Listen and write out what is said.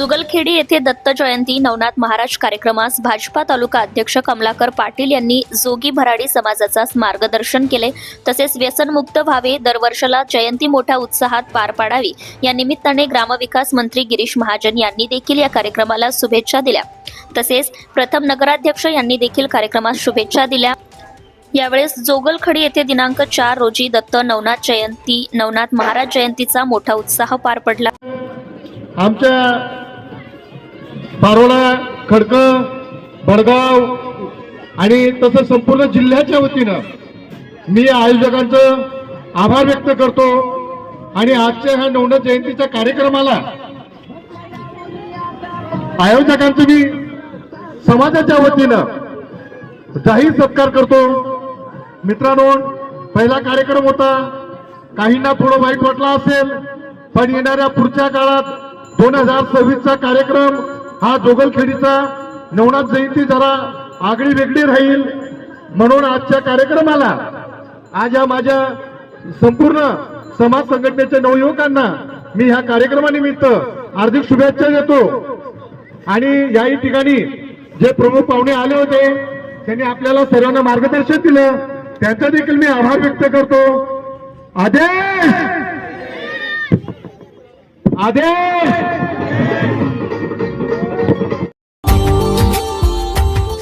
जुगलखेडी येथे दत्त जयंती नवनाथ महाराज कार्यक्रमास भाजपा तालुका अध्यक्ष कमलाकर पाटील यांनी जोगी भराडी समाजाचा मार्गदर्शन केले. तसेच व्यसनमुक्त व्हावे दरवर्षाला जयंती मोठ्या उत्साहात पार पाडावी. या निमित्ताने ग्रामविकास मंत्री गिरीश महाजन यांनी देखील या कार्यक्रमाला शुभेच्छा दिल्या. तसेच प्रथम नगराध्यक्ष यांनी देखील कार्यक्रमास शुभेच्छा दिल्या. यावेळेस जोगलखडी येथे दिनांक चार रोजी दत्त नवनाथ जयंती नवनाथ महाराज जयंतीचा मोठा उत्साह पार पडला. आमच्या पारोळा खडकं बडगाव आणि तसं संपूर्ण जिल्ह्याच्या वतीनं मी आयोजकांचं आभार व्यक्त करतो. आणि आजच्या ह्या नवनाथ जयंतीच्या कार्यक्रमाला आयोजकांचं मी समाजाच्या वतीनं जाहीर सत्कार करतो. मित्रांनो पहिला कार्यक्रम होता. काहींना थोडं वाईट वाटलं असेल पण येणाऱ्या पुढच्या काळात दोन हजार सव्वीसचा कार्यक्रम हा जोगलखेडीचा नवनाथ जयंती जरा आगळी वेगळी राहील म्हणून आजच्या कार्यक्रमाला आज या माझ्या संपूर्ण समाज संघटनेच्या नवयुवकांना मी ह्या कार्यक्रमानिमित्त हार्दिक शुभेच्छा देतो. आणि याही ठिकाणी जे प्रमुख पाहुणे आले होते त्यांनी आपल्याला सर्वांना मार्गदर्शन दिलं. त्यांचा देखील मी आभार व्यक्त करतो. आदेश! आदेश!